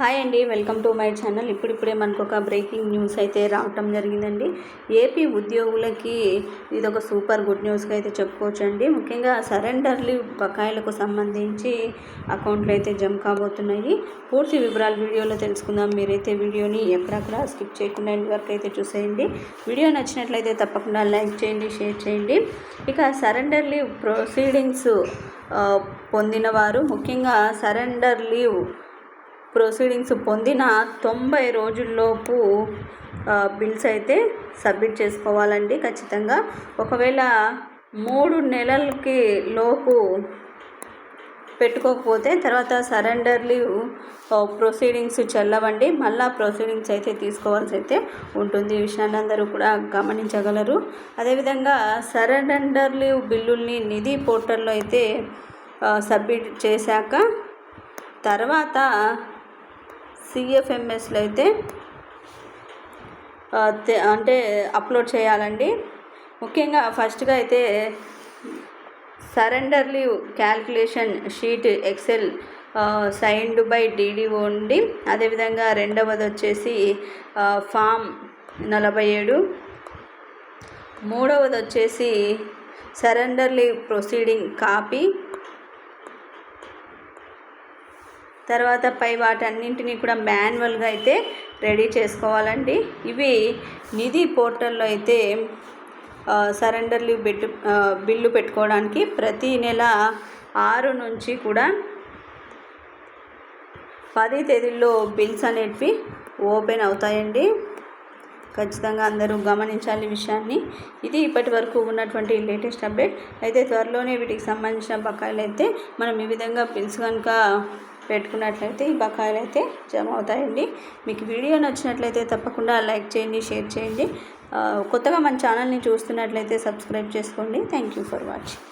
Hi అండి welcome to my channel. ఇప్పుడిప్పుడే మనకు ఒక బ్రేకింగ్ న్యూస్ అయితే రావటం జరిగిందండి. ఏపీ ఉద్యోగులకి ఇది ఒక సూపర్ గుడ్ న్యూస్గా అయితే చెప్పుకోవచ్చు అండి ముఖ్యంగా సరెండర్ లీవ్ బకాయిలకు సంబంధించి అకౌంట్లు అయితే జమ కాబోతున్నాయి. పూర్తి వివరాలు వీడియోలో తెలుసుకుందాం. మీరైతే వీడియోని ఎక్కడక్కడ స్కిప్ చేయకుండా ఎండ్ వరకు అయితే చూసేయండి. వీడియో నచ్చినట్లయితే తప్పకుండా లైక్ చేయండి షేర్ చేయండి. ఇక సరెండర్ లీవ్ ప్రొసీడింగ్స్ పొందిన వారు ముఖ్యంగా సరెండర్ లీవ్ ప్రొసీడింగ్స్ పొందిన తొంభై రోజుల్లోపు బిల్స్ అయితే సబ్మిట్ చేసుకోవాలండి ఖచ్చితంగా. ఒకవేళ మూడు నెలలకి లోపు పెట్టుకోకపోతే తర్వాత సరెండర్ లీవ్ ప్రొసీడింగ్స్ చెల్లవండి. మళ్ళీ ప్రొసీడింగ్స్ అయితే తీసుకోవాల్సి అయితే ఉంటుంది. ఈ విషయాన్ని అందరూ కూడా గమనించగలరు. అదేవిధంగా సరెండర్ లీవ్ బిల్లుల్ని నిధి పోర్టల్లో అయితే సబ్మిట్ చేశాక తర్వాత సిఎఫ్ఎంఎస్లో అయితే అంటే అప్లోడ్ చేయాలండి. ముఖ్యంగా ఫస్ట్గా అయితే surrender leave calculation sheet excel signed by DDO ఉండి అదేవిధంగా రెండవది వచ్చేసి ఫామ్ నలభై ఏడు. మూడవది వచ్చేసి సరెండర్ లీవ్ ప్రొసీడింగ్ కాపీ తర్వాత పై వాటన్నింటినీ కూడా మాన్యువల్గా అయితే రెడీ చేసుకోవాలండి. ఇవి నిధి పోర్టల్లో అయితే సరెండర్లు సరెండర్ లీవ్ పెట్టు బిల్లు పెట్టుకోవడానికి ప్రతి నెల ఆరు నుంచి కూడా పది తేదీల్లో బిల్స్ అనేటివి ఓపెన్ అవుతాయండి. ఖచ్చితంగా అందరూ గమనించాలి విషయాన్ని. ఇది ఇప్పటి వరకు ఉన్నటువంటి లేటెస్ట్ అప్డేట్. అయితే త్వరలోనే వీటికి సంబంధించిన బకాయిలు అయితే మనం ఈ విధంగా బిల్స్ కనుక పెట్టుకున్నట్లయితే ఈ బకాయిలు అయితే జమ అవుతాయండి. మీకు వీడియో నచ్చినట్లయితే తప్పకుండా లైక్ చేయండి షేర్ చేయండి. కొత్తగా మన ఛానల్ని చూస్తున్నట్లయితే సబ్స్క్రైబ్ చేసుకోండి. Thank you for watching.